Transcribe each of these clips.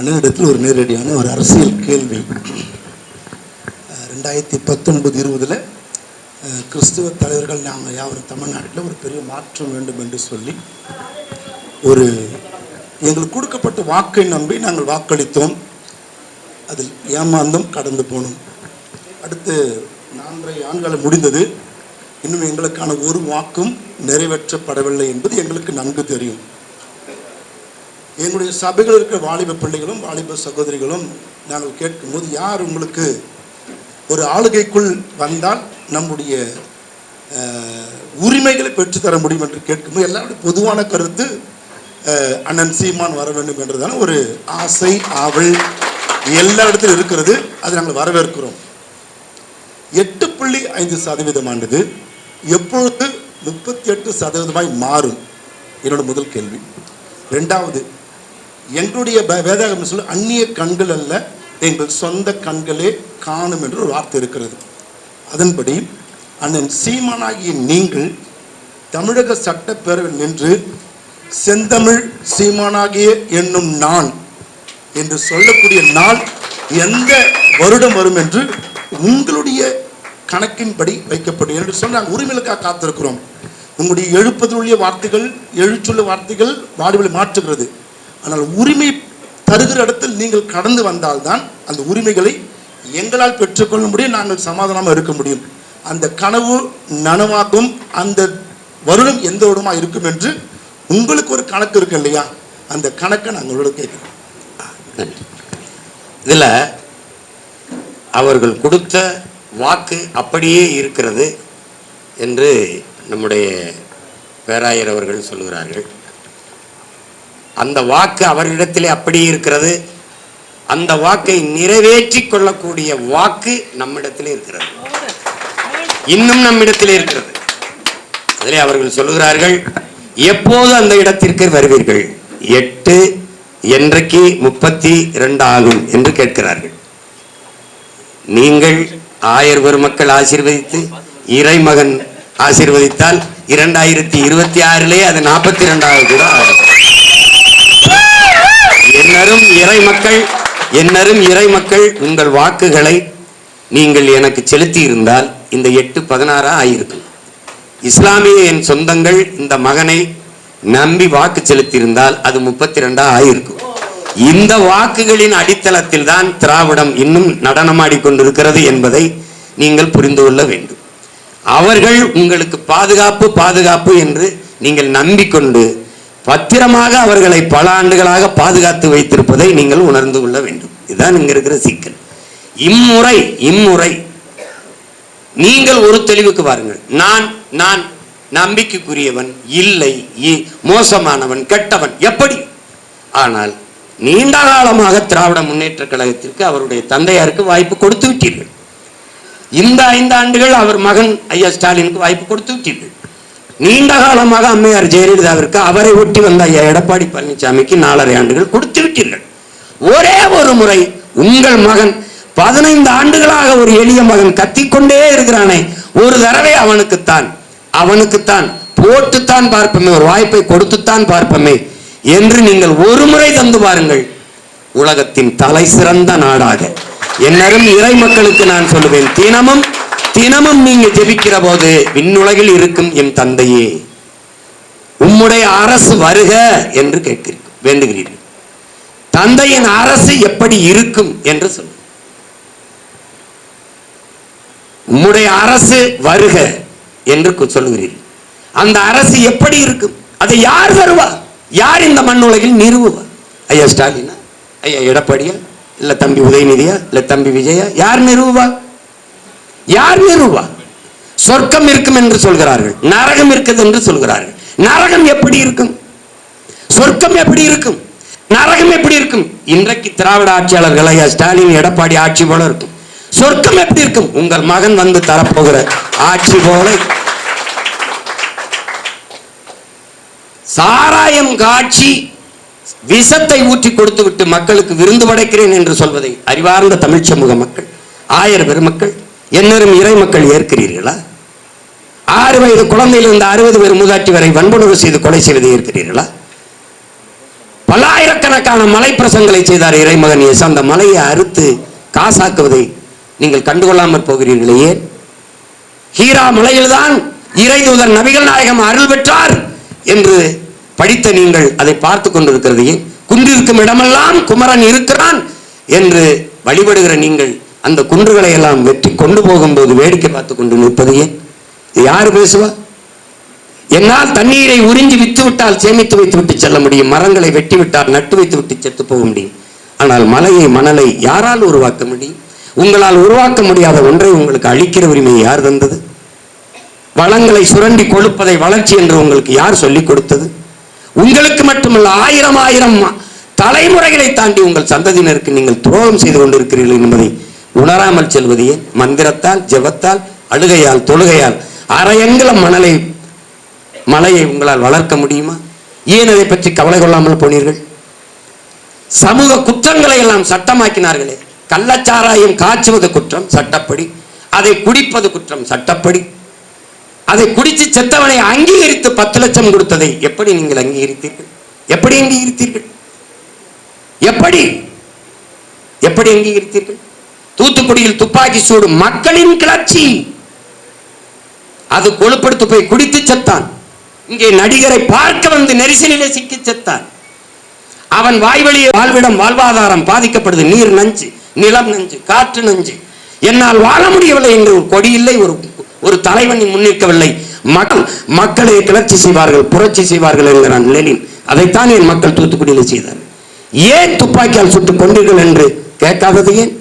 அண்ணனிடத்தில் ஒரு நேரடியான ஒரு அரசியல் கேள்வி ரெண்டாயிரத்தி பத்தொன்பது இருபதில் கிறிஸ்துவ தலைவர்கள் நாங்கள் யாவரும் தமிழ்நாட்டில் ஒரு பெரிய மாற்றம் வேண்டும் என்று சொல்லி ஒரு எங்களுக்கு கொடுக்கப்பட்ட வாக்கை நம்பி நாங்கள் வாக்களித்தோம். அதில் ஏமாந்தும் கடந்து போனோம். அடுத்து நான்கரை ஆண்டுகள் முடிந்தது. இன்னும் எங்களுக்கான ஒரு வாக்கும் நிறைவேற்றப்படவில்லை என்பது எங்களுக்கு நன்கு தெரியும். எங்களுடைய சபைகள் இருக்கிற வாலிப பிள்ளைகளும் வாலிப சகோதரிகளும் நாங்கள் கேட்கும்போது யார் உங்களுக்கு ஒரு ஆளுகைக்குள் வந்தால் நம்முடைய உரிமைகளை பெற்றுத்தர முடியும்? என்று கேட்கும்போது எல்லாருடைய பொதுவான கருத்து அண்ணன் சீமான் வர வேண்டும் என்றதான ஒரு ஆசை ஆவல் எல்லா இடத்திலும் இருக்கிறது. அதை நாங்கள் வரவேற்கிறோம். எட்டு புள்ளி ஐந்து சதவீதமானது எப்பொழுது முப்பத்தி எட்டு சதவீதமாய் மாறும்? என்னோட முதல் கேள்வி. ரெண்டாவது எங்களுடைய வேதாகம் சொல்ல அந்நிய கண்கள் அல்ல எங்கள் சொந்த கண்களே காணும் என்று ஒரு வார்த்தை இருக்கிறது. அதன்படி அண்ணன் சீமானாகிய நீங்கள் தமிழக சட்டப்பேரவையில் நின்று செந்தமிழ் சீமானாகிய என்னும் நான் என்று சொல்லக்கூடிய நாள் எந்த வருடம் வரும் என்று உங்களுடைய கணக்கின்படி வைக்கப்படும் என்று சொன்னால் நாங்கள் உரிமைகளுக்காக காத்திருக்கிறோம். உங்களுடைய எழுப்பதிலுள்ள வார்த்தைகள் எழுச்சுள்ள வார்த்தைகள் வாடிகளை மாற்றுகிறது. ஆனால் உரிமை தருகிற இடத்தில் நீங்கள் கடந்து வந்தால்தான் அந்த உரிமைகளை எங்களால் பெற்றுக்கொள்ள முடியும் நாங்கள் சமாதானமாக இருக்க முடியும். அந்த கனவு நனவாகும் அந்த வருடம் எந்த வருடமா இருக்கும் என்று உங்களுக்கு ஒரு கணக்கு இருக்கு இல்லையா? அந்த கணக்கை நாங்கள் உங்களோட கேட்குறோம் நன்றி. இதில் அவர்கள் கொடுத்த வாக்கு அப்படியே இருக்கிறது என்று நம்முடைய பேராயர் அவர்கள் சொல்கிறார்கள் அந்த வாக்கு அவர்களிடத்திலே அப்படியே இருக்கிறது. அந்த வாக்கை நிறைவேற்றி கொள்ளக்கூடிய வாக்கு நம்மிடத்திலே இருக்கிறது. இன்னும் நம்மிடத்திலே இருக்கிறது. அதிலே அவர்கள் சொல்லுகிறார்கள் எப்போது அந்த இடத்திற்கு வருவீர்கள்? எட்டு என்றைக்கு முப்பத்தி இரண்டு ஆகும் என்று கேட்கிறார்கள். நீங்கள் ஆயர் பெருமக்கள் ஆசீர்வதித்து இறைமகன் ஆசீர்வதித்தால் இரண்டாயிரத்தி இருபத்தி ஆறிலே அது நாற்பத்தி ரெண்டாவது கூட ஆகும். என்னரும் இறைமக்கள் என்னரும் இறைமக்கள் உங்கள் வாக்குகளை நீங்கள் எனக்கு செலுத்தி இருந்தால் இந்த எட்டு பதினாறா ஆயிருக்கும். இஸ்லாமிய என் சொந்தங்கள் இந்த மகனை நம்பி வாக்கு செலுத்தியிருந்தால் அது முப்பத்தி ரெண்டா ஆயிருக்கும். இந்த வாக்குகளின் அடித்தளத்தில் தான் திராவிடம் இன்னும் நடனமாடிக்கொண்டிருக்கிறது என்பதை நீங்கள் புரிந்து கொள்ள வேண்டும். அவர்கள் உங்களுக்கு பாதுகாப்பு பாதுகாப்பு என்று நீங்கள் நம்பிக்கொண்டு பத்திரமாக அவர்களை பல ஆண்டுகளாக பாதுகாத்து வைத்திருப்பதை நீங்கள் உணர்ந்து கொள்ள வேண்டும். இதுதான் இங்க இருக்கிற சிக்கல். இம்முறை இம்முறை. நீங்கள் ஒரு தெளிவுக்கு வாருங்கள். நான் நான் நம்பிக்கைக்குரியவன் இல்லை இ- மோசமானவன் கெட்டவன் எப்படி? ஆனால் நீண்ட காலமாக திராவிட முன்னேற்ற கழகத்திற்கு அவருடைய தந்தையாருக்கு வாய்ப்பு கொடுத்து விட்டீர்கள். இந்த ஐந்து ஆண்டுகள் அவர் மகன் ஐயா ஸ்டாலினுக்கு வாய்ப்பு கொடுத்து விட்டீர்கள். நீண்ட காலமாக அம்மையார் ஜெயலலிதாவிற்கு அவரை ஒட்டி வந்த ஐயா எடப்பாடி பழனிசாமிக்கு நாலரை ஆண்டுகள் கொடுத்து விட்டீர்கள். ஒரே ஒரு முறை உங்கள் மகன் பதினைந்து ஆண்டுகளாக ஒரு எளிய மகன் கத்திக்கொண்டே இருக்கிறானே ஒரு தடவை அவனுக்குத்தான் அவனுக்குத்தான் போட்டுத்தான் பார்ப்போமே ஒரு வாய்ப்பை கொடுத்துத்தான் பார்ப்போமே என்று நீங்கள் ஒரு முறை தந்து பாருங்கள். உலகத்தின் தலை சிறந்த நாடாக. என்னரும் இறை மக்களுக்கு நான் சொல்லுவேன் தினமும் தினமும் நீங்க ஜெபிக்கிற போது விண்ணுலகில் இருக்கும் என் தந்தையே உம்முடைய அரசு வருக என்று கேட்கிறீர்கள் வேண்டுகிறீர்கள். தந்தையின் அரசு எப்படி இருக்கும் என்று சொல்லு உம்முடைய அரசு வருக என்று சொல்லுகிறீர்கள் அந்த அரசு எப்படி இருக்கும்? அதை யார் தருவா யார் இந்த மண் உலகில் நிறுவுவா? ஐயா ஸ்டாலினா? ஐயா எடப்பாடியா? இல்ல தம்பி உதயநிதியா? இல்ல தம்பி விஜயா? யார் நிறுவுவா? யார் நிறுவா? சொர்க்கம் இருக்கும் என்று சொல்கிறார்கள். நரகம் இருக்குது என்று சொல்கிறார்கள். நரகம் எப்படி இருக்கும்? சொர்க்கம் எப்படி இருக்கும்? நரகம் எப்படி இருக்கும்? இன்றைக்கு திராவிட ஆட்சியாளர்கள் ஐயா ஸ்டாலின் எடப்பாடி ஆட்சி போல இருக்கும். சொர்க்கம் எப்படி இருக்கும்? உங்கள் மகன் வந்து தரப்போகிற ஆட்சி போல. சாராயம் காட்சி விஷத்தை ஊற்றி கொடுத்து விட்டு மக்களுக்கு விருந்து படைக்கிறேன் என்று சொல்வதை அறிவார்ந்த தமிழ் சமூக மக்கள் ஆயர் பெருமக்கள் என்னரும் இறை மக்கள் ஏற்கிறீர்களா? ஆறு வயது குழந்தையிலிருந்து அறுபது பேர் மூதாட்டி வரை வன்புணர்வு செய்து கொலை செய்வது ஏற்கிறீர்களா? பல்லாயிரக்கணக்கான மலை பிரசங்களை செய்தார் இறைமகன் இயேசு. அந்த மலையை அறுத்து காசாக்குவதை நீங்கள் கண்டுகொள்ளாமற் போகிறீர்களே. ஏன்? ஹீரா மலையில்தான் இறைதூதர் நபிகள் நாயகம் அருள் பெற்றார் என்று படித்த நீங்கள் அதை பார்த்து கொண்டிருக்கிறது. ஏன்? குன்றிருக்கும் இடமெல்லாம் குமரன் இருக்கிறான் என்று வழிபடுகிற நீங்கள் அந்த குன்றுகளை எல்லாம் வெற்றி கொண்டு போகும்போது வேடிக்கை பார்த்து கொண்டு நிற்பது ஏன்? பேசுவா? என்னால் தண்ணீரை உறிஞ்சி வித்து விட்டால் சேமித்து வைத்து விட்டு செல்ல முடியும். மரங்களை வெட்டி விட்டால் நட்டு வைத்து விட்டு செத்து போக முடியும். ஆனால் மலையை மணலை யாரால் உருவாக்க முடியும்? உங்களால் உருவாக்க முடியாத ஒன்றை உங்களுக்கு அளிக்கிற உரிமையை யார் தந்தது? வளங்களை சுரண்டி கொழுப்பதை வளர்ச்சி என்று உங்களுக்கு யார் சொல்லிக் கொடுத்தது? உங்களுக்கு மட்டுமல்ல ஆயிரம் ஆயிரம் தலைமுறைகளை தாண்டி உங்கள் சந்ததியினருக்கு நீங்கள் துரோகம் செய்து கொண்டிருக்கிறீர்கள் என்பதை உணராமல் செல்வது ஏன் மந்திரத்தால் ஜெபத்தால் அழுகையால் தொழுகையால் அரையங்குல மணலை மலையை உங்களால் வளர்க்க முடியுமா? ஏன் அதை பற்றி கவலை கொள்ளாமல் போனீர்கள்? சமூக குற்றங்களை எல்லாம் சட்டமாக்கினார்களே. கள்ளச்சாராயம் காய்ச்சுவது குற்றம் சட்டப்படி. அதை குடிப்பது குற்றம் சட்டப்படி. அதை குடித்து செத்தவனை அங்கீகரித்து பத்து லட்சம் கொடுத்ததை எப்படி நீங்கள் அங்கீகரித்தீர்கள்? எப்படி அங்கீகரித்தீர்கள்? எப்படி? எப்படி அங்கீகரித்தீர்கள்? தூத்துக்குடியில் துப்பாக்கி சூடு மக்களின் கிளர்ச்சி. அது கொழுப்படுத்து போய் குடித்து செத்தான். இங்கே நடிகரை பார்க்க வந்து நெரிசலிலே சிக்கி செத்தான். அவன் வாய்வழியே வாழ்விடம் வாழ்வாதாரம் பாதிக்கப்படுது. நீர் நஞ்சு நிலம் நஞ்சு காற்று நஞ்சு. என்னால் வாழ முடியவில்லை என்று ஒரு கொடி இல்லை ஒரு ஒரு தலைவனை முன்னிற்கவில்லை மக்கள் மக்களை கிளர்ச்சி செய்வார்கள் புரட்சி செய்வார்கள் என்கிறான் லெனின். அதைத்தான் என் மக்கள் தூத்துக்குடியில் செய்தார் ஏன் துப்பாக்கியால் சுட்டுக் கொண்டீர்கள் என்று கேட்காதது ஏன்?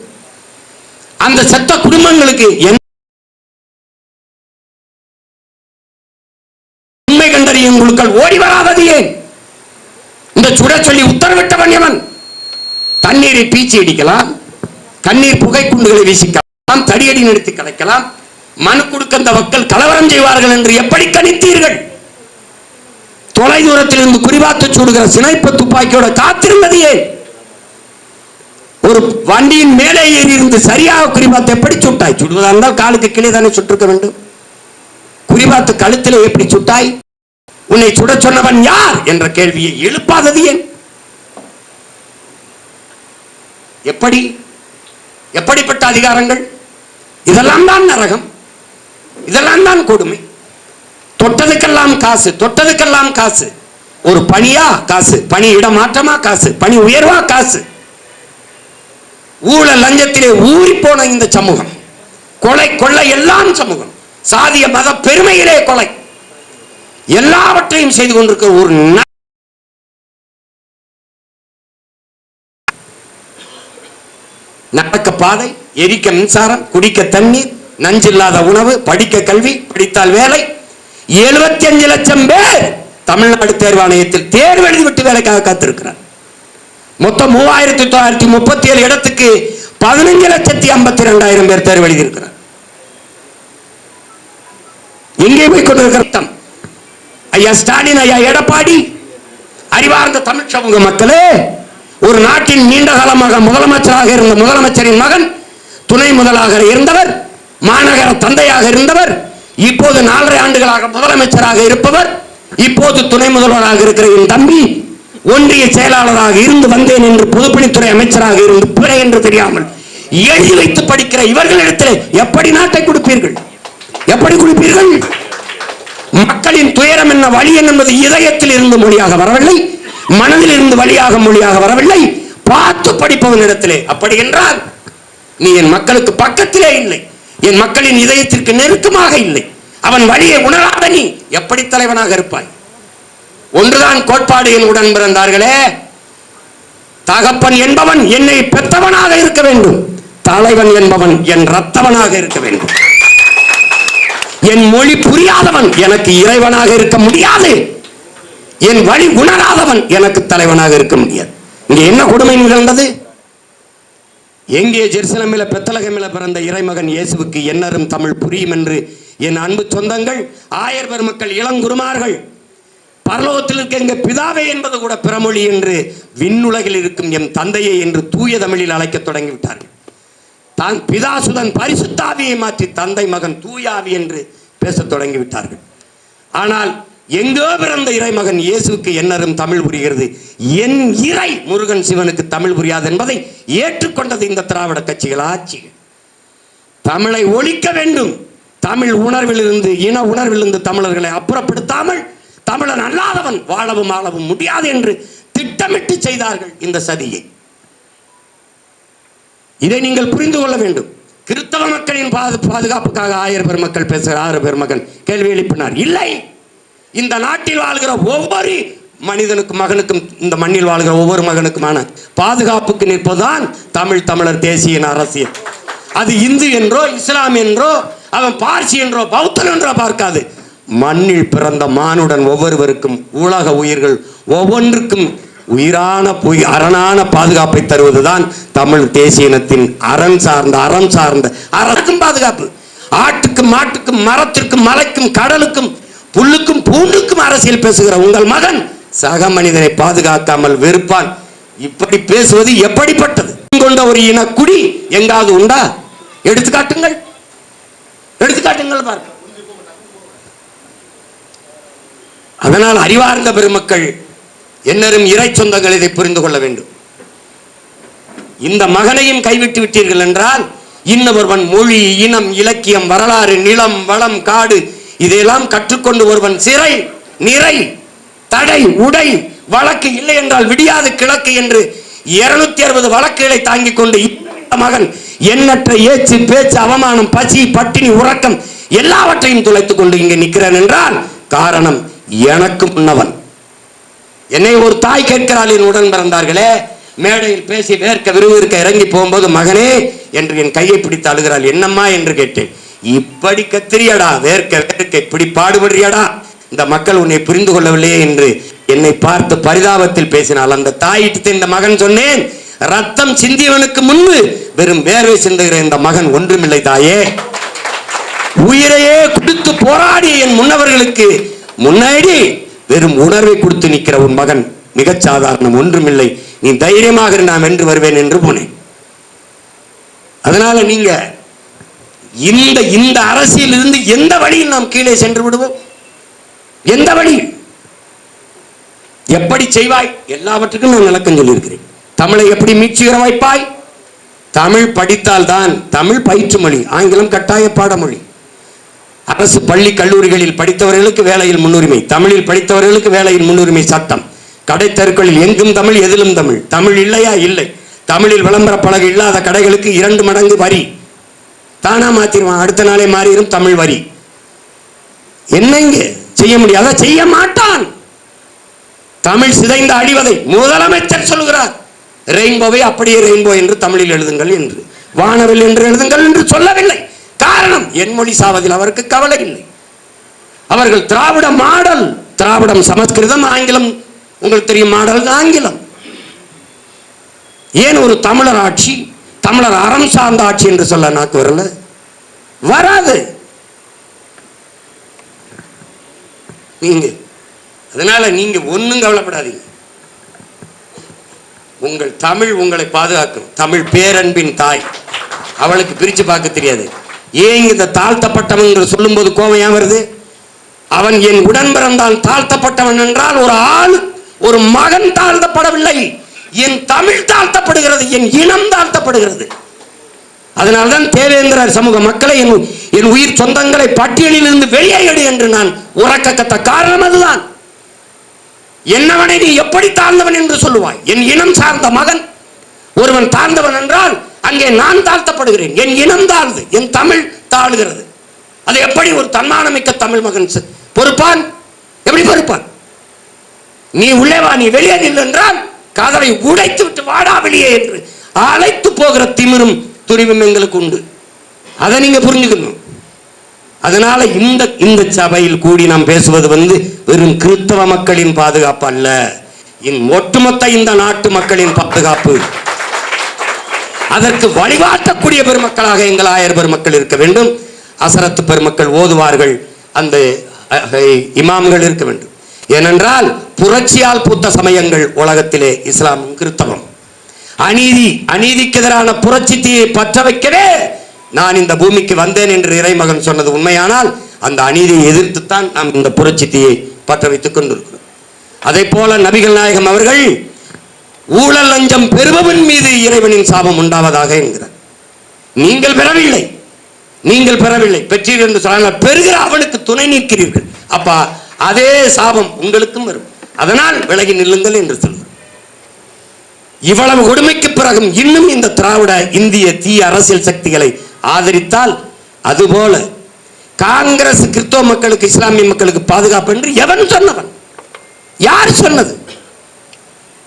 அந்த செத்த குடும்பங்களுக்கு உண்மை கண்டறியும் குழுக்கள் ஓடி வராதது ஏன்? இந்த சுட சொல்லி உத்தரவிட்டவன் எவன்? தண்ணீரை பீச்சி அடிக்கலாம் கண்ணீர் புகை குண்டுகளை வீசிக்கலாம் தடியடி நிறுத்தி கலைக்கலாம் மனு கொடுக்க அந்த மக்கள் கலவரம் செய்வார்கள் என்று எப்படி கணித்தீர்கள்? தொலைதூரத்தில் இருந்து குறிபாத்து சூடுகிற சினைப்பு துப்பாக்கியோட காத்திருந்தது ஏன்? ஒரு வண்டியின் மேலே ஏறி இருந்து சரியாக குறிபாத்து எப்படி சுட்டாய்? சுடுவதா இருந்தால் காலுக்கு கீழே தானே சுட்டிருக்க வேண்டும். குறிபாத்து கழுத்தில் எப்படி சுட்டாய்? உன்னை சுட சொன்னவன் யார் என்ற கேள்வியை எழுப்பாதது ஏன்? எப்படி? எப்படிப்பட்ட அதிகாரங்கள்? இதெல்லாம் தான் நரகம். இதெல்லாம் தான் கொடுமை. தொட்டதுக்கெல்லாம் காசு தொட்டதுக்கெல்லாம் காசு. ஒரு பணியா காசு பணி இடமாற்றமா காசு பணி உயர்வா காசு. ஊழல் லஞ்சத்திலே ஊறி போன இந்த சமூகம். கொலை கொள்ளை எல்லாம் சமூகம். சாதிய மத பெருமையிலே கொலை. எல்லாவற்றையும் செய்து கொண்டிருக்கிற ஒரு நடக்க பாதை எரிக்க மின்சாரம் குடிக்க தண்ணீர் நஞ்சில்லாத உணவு படிக்க கல்வி படித்தால் வேலை. எழுபத்தி அஞ்சு லட்சம் பேர் தமிழ்நாடு தேர்வாணையத்தில் தேர்வு எழுதிவிட்டு வேலைக்காக காத்திருக்கிறார். மொத்தம் மூவாயிரத்தி தொள்ளாயிரத்தி முப்பத்தி ஏழு இடத்துக்கு பதினஞ்சு லட்சத்தி ஐம்பத்தி ரெண்டாயிரம் பேர் தேர்வு எழுதியிருக்கிறார். எங்கே போய் கொண்டிருக்கிற அர்த்தம் ஐயா ஸ்டாலின் ஐயா எடப்பாடி அறிவார்ந்த தமிழ் சமூக மக்களே ஒரு நாட்டின் நீண்ட காலமாக முதலமைச்சராக இருந்த முதலமைச்சரின் மகன் துணை முதலாக இருந்தவர் மாநகர தந்தையாக இருந்தவர் இப்போது நாலரை ஆண்டுகளாக முதலமைச்சராக இருப்பவர் இப்போது துணை முதல்வராக இருக்கிற என் தம்பி ஒன்றிய செயலாளராக இருந்து வந்தேன் என்று பொதுப்பணித்துறை அமைச்சராக இருந்து பிற என்று தெரியாமல் எழுதி வைத்து படிக்கிற இவர்களிடத்தில் எப்படி நாட்டை கொடுப்பீர்கள்? எப்படி கொடுப்பீர்கள்? மக்களின் துயரம் என்ன வழி என்பது இதயத்தில் இருந்து மொழியாக வரவில்லை மனதில் இருந்து வழியாக மொழியாக வரவில்லை. பார்த்து படிப்பவனிடத்திலே அப்படி என்றால் நீ என் மக்களுக்கு பக்கத்திலே இல்லை. என் மக்களின் இதயத்திற்கு நெருக்கமாக இல்லை. அவன் வழியை உணராத நீ எப்படி தலைவனாக இருப்பாய்? ஒன்றுதான் கோட்பாடு என் உடன் பிறந்தார்களே. தகப்பன் என்பவன் என்னை பெத்தவனாக இருக்க வேண்டும். தலைவன் என்பவன் என் ரத்தவனாக இருக்க வேண்டும். என் மொழி புரியாதவன் எனக்கு இறைவனாக இருக்க முடியாது. என் வழி உணராதவன் எனக்கு தலைவனாக இருக்க முடியாது. இங்க என்ன கொடுமை நிகழ்ந்தது? எங்கே ஜெருசலமில பெத்தலகமில பிறந்த இறைமகன் இயேசுவுக்கு என்னரும் தமிழ் புரியும் என்று என் அன்பு சொந்தங்கள் ஆயர் பெருமக்கள் இளங்குருமார்கள் பரலோகத்தில் இருக்க எங்க பிதாவே என்பது கூட பிறமொழி என்று விண்ணுலகில் இருக்கும் எம் தந்தையை என்று தூய தமிழில் அழைக்கத் தொடங்கிவிட்டார்கள். தான் பிதாசுதன் பரிசுத்தாவியை மாற்றி தந்தை மகன் தூயாவி என்று பேசத் தொடங்கிவிட்டார்கள். ஆனால் எங்கோ பிறந்த இறைமகன் இயேசுக்கு என்னரும் தமிழ் புரிகிறது. என் இறை முருகன் சிவனுக்கு தமிழ் புரியாது என்பதை ஏற்றுக்கொண்டது இந்த திராவிட கட்சிகள் ஆட்சி தமிழை ஒழிக்க வேண்டும். தமிழ் உணர்விலிருந்து இன உணர்விலிருந்து தமிழர்களை அப்புறப்படுத்தாமல் தமிழன் அல்லாதவன் வாழவும் ஆளவும் முடியாது என்று திட்டமிட்டு செய்தார்கள் இந்த சதியை. இதை நீங்கள் புரிந்து கொள்ள வேண்டும். கிறிஸ்தவ மக்களின் பாது பாதுகாப்புக்காக ஆயிரம் பெருமக்கள் பேசுகிற ஆறு பெருமகன் கேள்வி எழுப்பினார். இல்லை. இந்த நாட்டில் வாழ்கிற ஒவ்வொரு மனிதனுக்கும் மகனுக்கும் இந்த மண்ணில் வாழ்கிற ஒவ்வொரு மகனுக்குமான பாதுகாப்புக்கு நிற்பதுதான் தமிழ் தமிழர் தேசிய அரசியல். அது இந்து என்றோ இஸ்லாம் என்றோ அவன் பார்சி என்றோ பௌத்தன் என்றோ பார்க்காது. மண்ணில் பிறந்த மானுடன் ஒவ்வொருவருக்கும் உலக உயிர்கள் ஒவ்வொன்றுக்கும் உயிரான பொய் அரணான பாதுகாப்பை தருவதுதான் தமிழ் தேசிய இனத்தின் அரண் சார்ந்த அறம் சார்ந்த அறத்துக்கும் பாதுகாப்பு. ஆட்டுக்கும் மாட்டுக்கும் மரத்திற்கும் மலைக்கும் கடலுக்கும் புல்லுக்கும் பூண்டுக்கும் அரசியல் பேசுகிற உங்கள் மகன் சக மனிதனை பாதுகாக்காமல் வெறுப்பான் இப்படி பேசுவது எப்படிப்பட்டது? கொண்ட ஒரு இனக்குடி எங்காவது உண்டா? எடுத்துக்காட்டுங்கள். எடுத்துக்காட்டுங்கள் பாருங்கள். அதனால் அறிவார்ந்த பெருமக்கள் என்னரும் இறை சொந்தங்கள் இதை புரிந்து கொள்ள வேண்டும். இந்த மகனையும் கைவிட்டு விட்டீர்கள் என்றால் இன்னொருவன் மொழி இனம் இலக்கியம் வரலாறு நிலம் வளம் காடு இதையெல்லாம் கற்றுக்கொண்டு ஒருவன் சிறை நிறை தடை உடை வழக்கு இல்லை என்றால் விடியாது கிழக்கு என்று இருநூத்தி அறுபது வழக்குகளை தாங்கிக் கொண்டு மகன் எண்ணற்ற ஏச்சு பேச்சு அவமானம் பசி பட்டினி உறக்கம் எல்லாவற்றையும் துளைத்துக் கொண்டு இங்கே நிற்கிறேன் என்றால் காரணம் எனக்கு முன்னவன் என்னை ஒரு தாய் கேட்கிறாள் என் உடன் பிறந்தார்களே மேடையில் பேசி வேர்க்க விறுவிறுக்க இறங்கி போகும்போது மகனே என்று என் கையை பிடித்து அழுகிறாள். என்னம்மா? என்று கேட்டேன். இப்படி கத்திரியடா வேர்க்க வேர்க்க இப்படி பாடுபடுறியடா. இந்த மக்கள் உன்னை புரிந்து கொள்ளவில்லையே என்று என்னை பார்த்து பரிதாபத்தில் பேசினாள். அந்த தாயிட்டு இந்த மகன் சொன்னேன். ரத்தம் சிந்தியவனுக்கு முன்பு வெறும் வேர்வை சிந்துகிற இந்த மகன் ஒன்றுமில்லை தாயே. உயிரையே கொடுத்து போராடிய என் முன்னவர்களுக்கு முன்னாடி வெறும் உணர்வை கொடுத்து நிற்கிற உன் மகன் மிகச் சாதாரணம் ஒன்றுமில்லை. நீ தைரியமாக நான் வென்று வருவேன் என்று போனேன். அதனால நீங்க இந்த இந்த அரசியல் இருந்து எந்த வழியில் நாம் கீழே சென்று விடுவோம்? எந்த வழி? எப்படி செய்வாய்? எல்லாவற்றுக்கும் நான் விளக்கம் சொல்லியிருக்கிறேன். தமிழை எப்படி மீட்சிகர வைப்பாய் தமிழ் படித்தால்தான் தமிழ் பயிற்று மொழி ஆங்கிலம் கட்டாய பாடமொழி. அரசு பள்ளி கல்லூரிகளில் படித்தவர்களுக்கு வேலையில் முன்னுரிமை தமிழில் படித்தவர்களுக்கு வேலையில் முன்னுரிமை சட்டம். கடைத்தெருக்களில் எங்கும் தமிழ் எதிலும் தமிழ். தமிழ் இல்லையா? இல்லை. தமிழில் விளம்பர பலகை இல்லாத கடைகளுக்கு இரண்டு மடங்கு வரி. தானா மாத்திருவான். அடுத்த நாளே மாறிடும் தமிழ் வரி. என்னங்க செய்ய முடியாத. செய்ய மாட்டான். தமிழ் சிதைந்த அடிவதை முதலமைச்சர் சொல்கிறார் ரெயின்போவை அப்படியே ரெயின்போ என்று தமிழில் எழுதுங்கள் என்று. வானவில் என்று எழுதுங்கள் என்று சொல்லவில்லை. காரணம் என் மொழி சாவதில் அவருக்கு கவலை இல்லை. அவர்கள் திராவிட மாடல் திராவிடம் சமஸ்கிருதம் ஆங்கிலம். உங்களுக்கு தெரியும் மாடல் ஆங்கிலம். ஏன் ஒரு தமிழர் ஆட்சி தமிழர் அறம் சார்ந்த ஆட்சி என்று சொல்ல நாக்கு வரல? வராது. நீங்க அதனால நீங்க ஒன்றும் கவலைப்படாதீங்க. உங்கள் தமிழ் உங்களை பாதுகாக்கும். தமிழ் பேரன்பின் தாய். அவளுக்கு பிரிச்சு பார்க்க தெரியாது. ஏன் இந்த தாழ்த்தப்பட்டவன் என்று சொல்லும்போது கோபம் ஏன் வருது? அவன் என் உடன்பிறந்தான் தாழ்த்தப்பட்டவன் என்றால் ஒரு ஆள் ஒரு மகன் தாழ்த்தப்படவில்லை. என் தமிழ் தாழ்த்தப்படுகிறது என் இனம் தாழ்த்தப்படுகிறது. அதனால்தான் தேவேந்திரர் சமூக மக்களை என் என் உயிர் சொந்தங்களை பட்டியலில் இருந்து வெளியே எடு என்று நான் உறக்க கத்த காரணம் அதுதான். என்னவனை நீ எப்படி தாழ்ந்தவன் என்று சொல்லுவாய்? என் இனம் சார்ந்த மகன் ஒருவன் தாழ்ந்தவன் என்றால் அங்கே நான் தாழ்த்தப்படுகிறேன். என் இனம் தாழ்ந்து என் தமிழ் தாழ்கிறது. அது எப்படி ஒரு தன்மானமிக்க தமிழ் மகன் பொறுப்பான்? எப்படி பொறுப்பான்? நீ உள்ளே வா நீ வெளியே நில் என்றால் கதவை உடைத்து விட்டு வாடா வெளியே என்று அழைத்து போகிற திமிரும் துணிவும் எங்களுக்கு உண்டு. அதை நீங்க புரிஞ்சுக்கணும். அதனால இந்த இந்த சபையில் கூடி நாம் பேசுவது வந்து வெறும் கிறிஸ்தவ மக்களின் பாதுகாப்பு அல்ல. இன் ஒட்டுமொத்த இந்த நாட்டு மக்களின் பாதுகாப்பு. அதற்கு வழிகாட்டக்கூடிய பெருமக்களாக எங்கள் ஆயர் பெருமக்கள் இருக்க வேண்டும். அசரத்து பெருமக்கள் ஓதுவார்கள். அந்த இமாம்கள் இருக்க வேண்டும். ஏனென்றால் புரட்சியால் பூத்த சமயங்கள் உலகத்திலே இஸ்லாம் கிறிஸ்தவம் அநீதி அநீதிக்கு எதிரான புரட்சி தீயை பற்ற வைக்கவே நான் இந்த பூமிக்கு வந்தேன் என்று இறைமகன் சொன்னது உண்மையானால் அந்த அநீதியை எதிர்த்துத்தான் நாம் இந்த புரட்சித்தையை பற்ற வைத்துக் கொண்டிருக்கிறோம். அதே போல நபிகள் நாயகம் அவர்கள் ஊழல் லஞ்சம் பெறுபவன் மீது இறைவனின் சாபம் உண்டாவதாக என்கிறார். நீங்கள் பெறவில்லை. நீங்கள் பெறவில்லை. பெற்றீர்கள் என்று சொன்னால் பெறுகிற அவனுக்கு துணை நிற்கிறீர்கள். அப்பா அதே சாபம் உங்களுக்கும் வரும். அதனால் விலகி நில்லுங்கள் என்று சொல்வார் இவ்வளவு கொடுமைக்கு பிறகும் இன்னும் இந்த திராவிட இந்திய தீய அரசியல் சக்திகளை ஆதரித்தால் அதுபோல காங்கிரஸ் கிறிஸ்தவ மக்களுக்கு இஸ்லாமிய மக்களுக்கு பாதுகாப்பு என்று எவன் சொன்னவன்? யார் சொன்னது?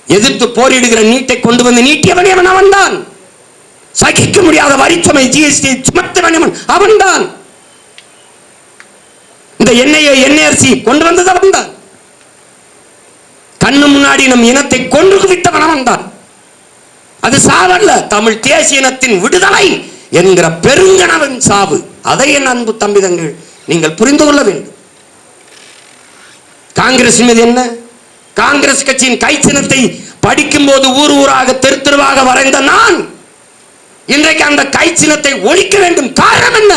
எதிர்த்து போரிடுகிற நீட்டை கொண்டு வந்து நீட்டியவன் எவன்? அவன்தான். சகிக்க முடியாத வரிச்சுமை ஜிஎஸ்டி சுமத்தவன் அவன்தான். இந்த எண்ணெயை என்ஐஆர்சி கொண்டு வந்தது அவன்தான். கண்ணு முன்னாடி நம் இனத்தை கொன்று விட்டவன் அவன்தான். அது சாவல்ல தமிழ் தேசிய இனத்தின் விடுதலை என்கிற பெருங்கனவன் சாவு. அதை என் அன்பு தம்பிதங்கள் நீங்கள் புரிந்து கொள்ள வேண்டும். காங்கிரஸ் மீது என்ன? காங்கிரஸ் கட்சியின் கை சின்னத்தை படிக்கும் போது ஊர் ஊராக தெரு தெருவாக வரைந்த நான் இன்றைக்கு அந்த கை சின்னத்தை ஒழிக்க வேண்டும். காரணம் என்ன?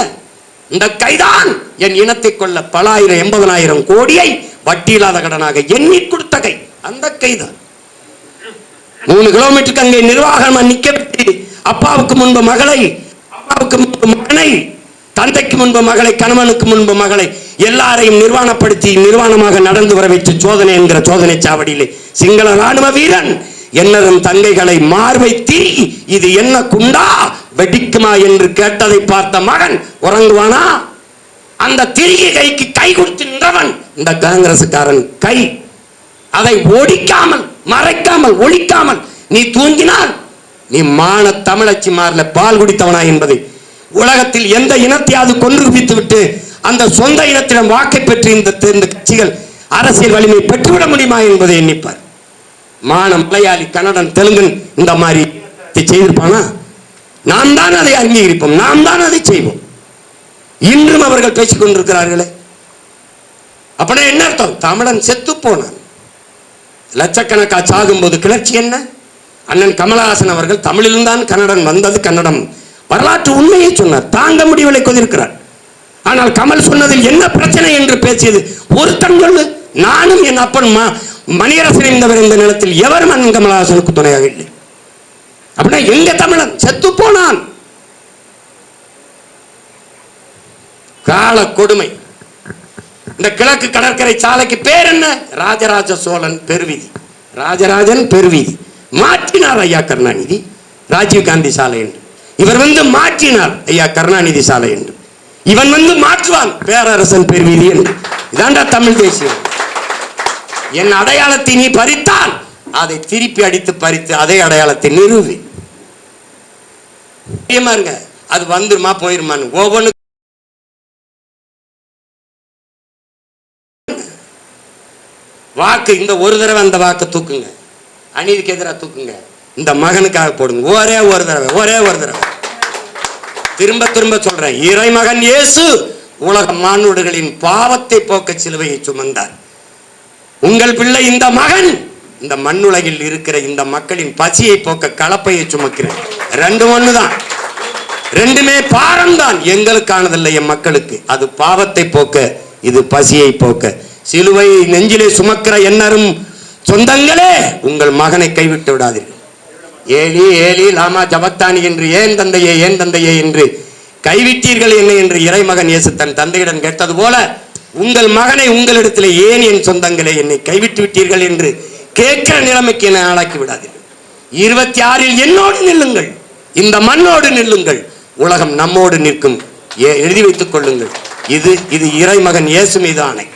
இந்த கைதான் என் இனத்தை கொள்ள பல ஆயிரம் எண்பதனாயிரம் கோடியை வட்டி இல்லாத கடனாக எண்ணி கொடுத்த கை. அந்த கைதான். மூணு கிலோமீட்டருக்கு அங்கே நிர்வாகம் நிக்க அப்பாவுக்கு முன்பு மகளை அப்பாவுக்கு முன்பு மகனை தந்தைக்கு முன்பு மகளை கணவனுக்கு முன்பு மகளை எல்லாரையும் நிர்வாணப்படுத்தி நிர்வாணமாக நடந்து வர வைத்து சோதனை என்கிற சோதனை சாவடியிலே சிங்கள ராணுவ வீரன் என்னதும் தங்கைகளை மார்பை தீ இது என்ன குண்டா? வெடிக்குமா? என்று கேட்டதை பார்த்த மகன் உறங்குவானா? அந்த திரிய கைக்கு கை கொடுத்து நின்றவன் இந்த காங்கிரசுக்காரன். கை அதை ஒடிக்காமல் மறைக்காமல் ஒழிக்காமல் நீ தூங்கினால்? நீ மான தமிழச்சி மாறல பால் குடித்தவனா என்பதை உலகத்தில் எந்த இனத்தையாவது கொன்று குவித்து விட்டு அந்த சொந்த இனத்திடம் வாக்கை பெற்று இந்த இந்த கட்சிகள் அரசியல் வலிமை பெற்றுவிட முடியுமா என்பதை எண்ணிப்பார். மானம் மலையாளி கன்னடன் தெலுங்கன் இந்த மாதிரி செய்திருப்பானா? நாம் தான் அதை அங்கீகரிப்போம் நாம் தான் அதை செய்வோம். இன்றும் அவர்கள் பேசிக் கொண்டிருக்கிறார்களே. அப்படின்னா என்ன அர்த்தம்? தமிழன் செத்து போனான். லட்சக்கணக்கா சாகும்போது கிளர்ச்சி என்ன? அண்ணன் கமலஹாசன் அவர்கள் தமிழில்தான் கன்னடன் வந்தது கன்னடம் வரலாற்று உண்மையை சொன்னார். தாங்க முடியவில்லை கொதிருக்கிறார். ஆனால் கமல் சொன்னதில் என்ன பிரச்சனை என்று பேசியது? ஒருத்தன் சொல்லு. நானும் என் அப்பன் மா மணியரசன் என்பவர் இந்த நிலத்தில் எவரும் அண்ணன் கமலஹாசனுக்கு துணையாக இல்லை அப்படின்னா எங்க தமிழன்? செத்து போனான். கால கொடுமை. இந்த கிழக்கு கடற்கரை சாலைக்கு பேர் என்ன? ராஜராஜ சோழன் பெருவிதி. ராஜராஜன் பெருவிதி. மாற்றினார் ஐயா கருணாநிதி. ராஜீவ் காந்தி சாலை என்று. இவர் வந்து மாற்றினார் ஐயா கருணாநிதி சாலை என்று. இவன் வந்து மாற்றுவான். பேரரசன் பெருவீதி என்று. இதாண்டா தமிழ் தேசியம். என் அடையாளத்தை நீ பறித்தால் அதை திருப்பி அடித்து பறித்து அதே அடையாளத்தை நிறுவி. இருங்க. அது வந்துருமா போயிருமான்னு. ஒவ்வொன்று வாக்கு இந்த ஒரு தடவை அந்த வாக்கை தூக்குங்க. அநீதிக்கு எதிராக தூக்குங்க. இந்த மகனுக்காக போடுங்க. ஒரே ஒரு தடவை ஒரே ஒரு தடவை. திரும்ப திரும்ப சொல்றேன். இறைமகன் இயேசு உலக மானுடர்களின் பாவத்தை போக்க சிலுவையை சுமந்தார். உங்கள் பிள்ளை இந்த மகன் இந்த மண்ணுலகில் இருக்கிற இந்த மக்களின் பசியை போக்க கலப்பையை சுமக்கிறேன் ரெண்டு ஒண்ணுதான். ரெண்டுமே பாரம் தான் எங்களுக்கானதில்லை என் மக்களுக்கு. அது பாவத்தை போக்க இது பசியை போக்க. சிலுவையை நெஞ்சிலே சுமக்கிற எண்ணரும் சொந்தங்களே உங்கள் மகனை கைவிட்டு விடாதீர்கள். ஏலி ஏலி லாமா ஜபத்தானி என்று ஏன் தந்தையே ஏன் தந்தையே என்று கைவிட்டீர்கள் என்ன என்று இறைமகன் இயேசு தன் தந்தையிடம் கேட்டது போல உங்கள் மகனை உங்களிடத்தில் ஏன் என் சொந்தங்களே என்னை கைவிட்டு விட்டீர்கள் என்று கேட்கிற நிலைமைக்கு என்னை ஆளாக்கி விடாதீர்கள். இருபத்தி ஆறில் என்னோடு நில்லுங்கள் இந்த மண்ணோடு நில்லுங்கள் உலகம் நம்மோடு நிற்கும். ஏ- எழுதி வைத்துக் கொள்ளுங்கள். இது இது இறைமகன் இயேசு மீது ஆணை